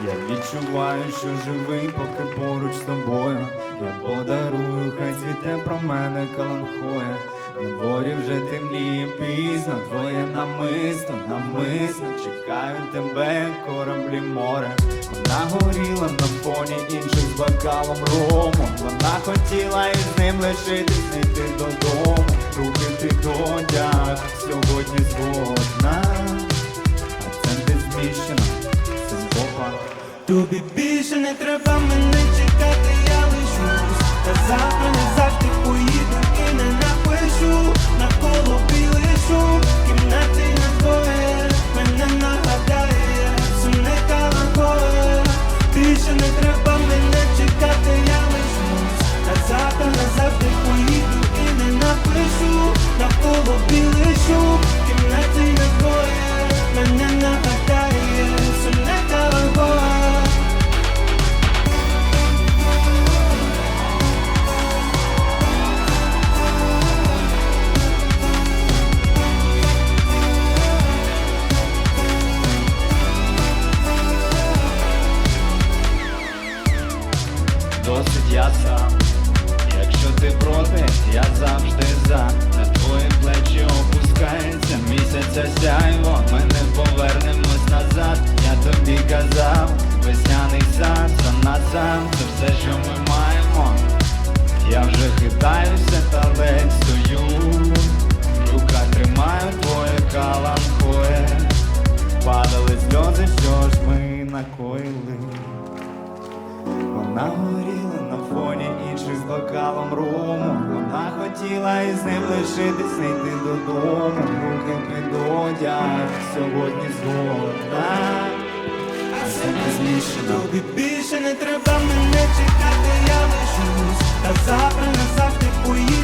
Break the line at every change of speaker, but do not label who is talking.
Відчуваю, що живий, поки поруч з тобою. Я подарую, хай цвіте про мене каланхоя. На дворі вже темніє пізно, твоє намисто, намисно чекають тебе, кораблі море. Вона горіла на фоні інших з бокалом рому. Вона хотіла із ним лишитись, йти додому. Руки під одяг, сьогодні
Тобі більше не треба я
сам. Якщо ти проти, я завжди за. На твої плечі опускається місяця сяйво. Ми не повернемось назад. Я тобі казав, весняний сад, за назад, це все, що ми маємо. Я вже хитаюся, та ледь стою. В руках тримаю твоє каланхоє. Падали сльози, що ж ми накоїли. Вона горіла бокалом рому. Вона хотіла із ним лишитись, не йти додому. Руки придодять сьогодні згодна. А все змішано.
Тобі більше не треба мене чекати, я лишусь Та завтра назавжди поїду